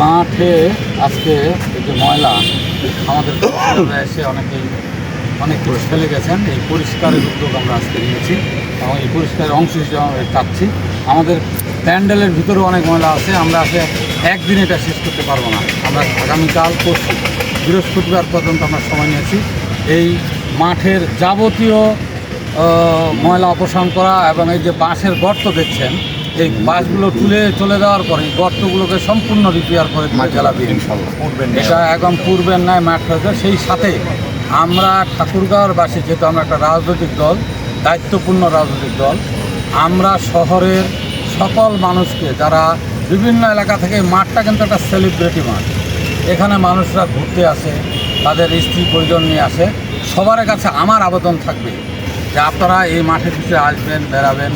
মাঠে আজকে এই যে ময়লা, আমাদের এসে অনেকেই, অনেক কিছু ফেলে গেছেন। এই পরিষ্কারের উদ্যোগ আমরা আজকে নিয়েছি এবং এই পরিষ্কারের অংশ হিসেবে চাচ্ছি আমাদের প্যান্ডেলের ভিতরেও অনেক ময়লা আছে, আমরা আজকে একদিনে এটা শেষ করতে পারব না। আমরা আগামীকাল, পরশু, বৃহস্পতিবার পর্যন্ত আমরা সময় নিয়েছি। এই মাঠের যাবতীয় ময়লা অপসারণ করা এবং এই যে বাঁশের গর্ত দেখছেন এই বাঁশগুলো তুলে চলে যাওয়ার পরে গর্তগুলোকে সম্পূর্ণ রিপেয়ার করে এটা একদম পূর্বের ন্যায় মাঠ হয়েছে। সেই সাথে আমরা ঠাকুরগাঁওর বাসী যেহেতু আমরা একটা রাজনৈতিক দল দায়িত্বপূর্ণ রাজনৈতিক দল আমরা শহরের সকল মানুষকে যারা বিভিন্ন এলাকা থেকে মাঠটা কিন্তু একটা সেলিব্রিটি মাঠ। এখানে মানুষরা ঘুরতে আসে তাদের স্ত্রী পরিজন নিয়ে আসে। সবার কাছে আমার আবেদন থাকবে যে আপনারা এই মাঠের ভিতরে আসবেন বেড়াবেন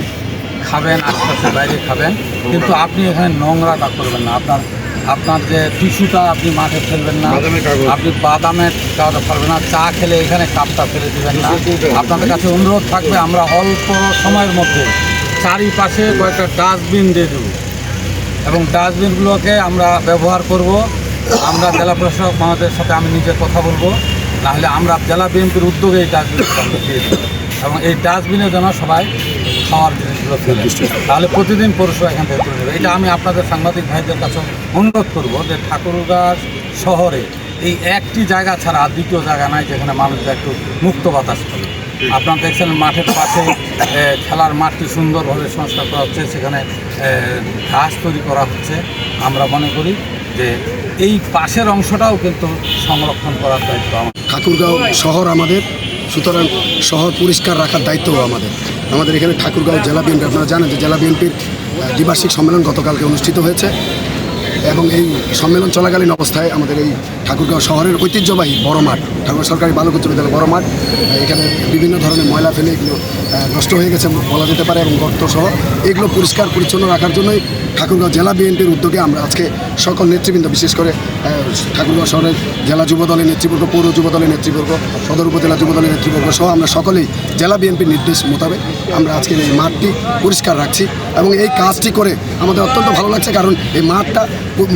খাবেন আশপাশে বাইরে খাবেন কিন্তু আপনি এখানে নোংরা নোংরাটা করবেন না। আপনার আপনার যে টিস্যুটা আপনি মাঠে ফেলবেন না আপনি বাদামের কাপটা ফেলবেন না চা খেলে এখানে কাপটা ফেলে দেবেন না। আপনাদের কাছে অনুরোধ থাকবে আমরা অল্প সময়ের মধ্যে চারিপাশে কয়েকটা ডাস্টবিন দিয়ে দেবো। এবং ডাস্টবিনগুলোকে আমরা ব্যবহার করব। আমরা জেলা প্রশাসক মহোদয়ের সাথে আমি নিজে কথা বলব। নাহলে আমরা জেলা বিএনপির উদ্যোগে এই ডাস্টবিন এবং এই ডাস্টবিনের জন্য সবাই খাওয়ার জিনিসগুলো ফেলে তাহলে প্রতিদিন পৌরসভা এখান থেকে তুলে এটা আমি আপনাদের সাংবাদিক ভাইদের কাছে অনুরোধ করব যে ঠাকুরগাঁ শহরে এই একটি জায়গা ছাড়া আর দ্বিতীয় জায়গা নাই যেখানে মানুষরা একটু মুক্ত বাতাস পাবে। আপনারা দেখছেন মাঠের পাশে খেলার মাঠটি সুন্দরভাবে সংস্কার করা হচ্ছে। সেখানে ঘাস তৈরি করা হচ্ছে। আমরা মনে করি যে এই পাশের অংশটাও কিন্তু সংরক্ষণ করার দায়িত্ব আমার ঠাকুরগাঁও শহর আমাদের। সুতরাং শহর পরিষ্কার রাখার দায়িত্বও আমাদের। আমাদের এখানে ঠাকুরগাঁও জেলা বিএনপি আপনারা জানেন যে জেলা বিএনপির দ্বিবার্ষিক সম্মেলন গতকালকে অনুষ্ঠিত হয়েছে এবং এই সম্মেলন চলাকালীন অবস্থায় আমাদের এই ঠাকুরগাঁও শহরের ঐতিহ্যবাহী বড় মাঠ ঠাকুর সরকারি বালক উচ্চ বিদ্যালয় বড় মাঠ এখানে বিভিন্ন ধরনের ময়লা ফেলে এগুলো নষ্ট হয়ে গেছে বলা যেতে পারে এবং গর্ত সহ এগুলো পরিষ্কার পরিচ্ছন্ন রাখার জন্যই ঠাকুরগাঁও জেলা বিএনপির উদ্যোগে আমরা আজকে সকল নেতৃবৃন্দ, বিশেষ করে ঠাকুরগাঁও শহরের জেলা যুব দলের নেতৃবর্গ, পৌর যুব দলের নেতৃবর্গ, সদর উপজেলা যুব দলের নেতৃবর্গ সহ আমরা সকলেই জেলা বিএনপির নির্দেশ মোতাবেক আমরা আজকের এই মাঠটি পরিষ্কার রাখছি এবং এই কাজটি করে আমাদের অত্যন্ত ভালো লাগছে কারণ এই মাঠটা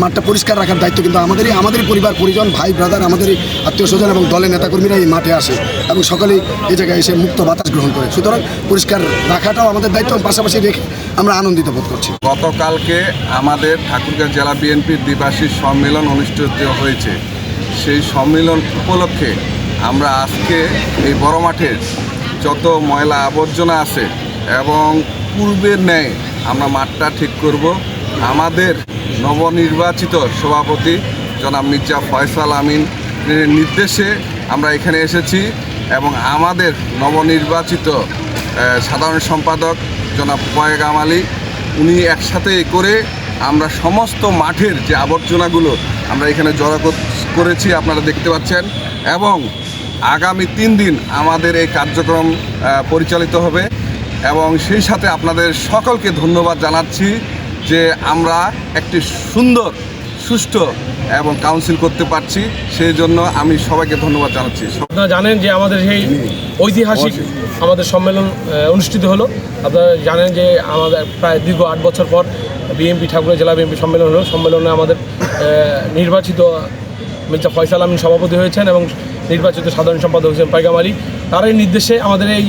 মাঠটা পরিষ্কার রাখার দায়িত্ব কিন্তু আমাদেরই আমাদেরই পরিবার, পরিজন ভাই ব্রাদার আমাদেরই আত্মীয় স্বজন এবং দলের নেতাকর্মীরা এই মাঠে আসে এবং সকলেই এই জায়গায় এসে মুক্ত বাতাস গ্রহণ করে। সুতরাং পরিষ্কার রাখাটাও আমাদের দায়িত্ব পাশাপাশি রেখে আমরা আনন্দিত বোধ করছি। গতকালকে আমাদের ঠাকুরগাঁ জেলা বিএনপির দ্বিবার্ষিক সম্মেলন অনুষ্ঠিত হয়েছে। সেই সম্মেলন উপলক্ষে আমরা আজকে এই বড় মাঠের যত ময়লা আবর্জনা আছে এবং পূর্বের ন্যায় আমরা মাঠটা ঠিক করব। আমাদের নবনির্বাচিত সভাপতি জনাব মির্জা ফয়সাল আমিন নির্দেশে আমরা এখানে এসেছি এবং আমাদের নবনির্বাচিত সাধারণ সম্পাদক জনাব পয়েগাম আলী, উনি একসাথে করে আমরা সমস্ত মাঠের যে আবর্জনাগুলো আমরা এখানে জড়ো করেছি আপনারা দেখতে পাচ্ছেন এবং আগামী তিন দিন আমাদের এই কার্যক্রম পরিচালিত হবে এবং সেই সাথে আপনাদের সকলকে ধন্যবাদ জানাচ্ছি যে আমরা একটি সুন্দর সুষ্ঠু এবং কাউন্সিল করতে পারছি সেই জন্য আমি সবাইকে ধন্যবাদ জানাচ্ছি। আপনারা জানেন যে আমাদের সেই ঐতিহাসিক আমাদের সম্মেলন অনুষ্ঠিত হলো। আপনারা জানেন যে আমাদের প্রায় দীর্ঘ আট বছর পর বিএনপি ঠাকুরের জেলা বিএমপি সম্মেলন হলো। সম্মেলনে আমাদের নির্বাচিত মির্জা ফয়সাল আমিন সভাপতি হয়েছেন এবং নির্বাচিত সাধারণ সম্পাদক হয়েছেন পাইগাম আলী। তারই নির্দেশে আমাদের এই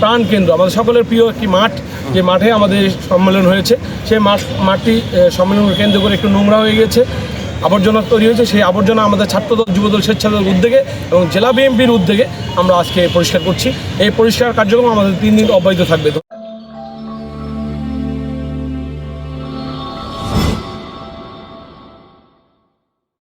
প্রাণ কেন্দ্র। আমাদের সকলের প্রিয় একটি মাঠ, যে মাঠে আমাদের সম্মেলন হয়েছে। সেই মাঠ, মাঠটি সম্মেলন কেন্দ্র করে একটু নোংরা হয়ে গেছে আবর্জনা তৈরি হয়েছে। সেই আবর্জনা আমাদের ছাত্রদল, যুবদল স্বেচ্ছাদল উদ্যোগে এবং জেলা বিএমপির উদ্যোগে আমরা আজকে পরিষ্কার করছি। এই পরিষ্কার কার্যক্রম আমাদের তিন দিন অব্যাহত থাকবে।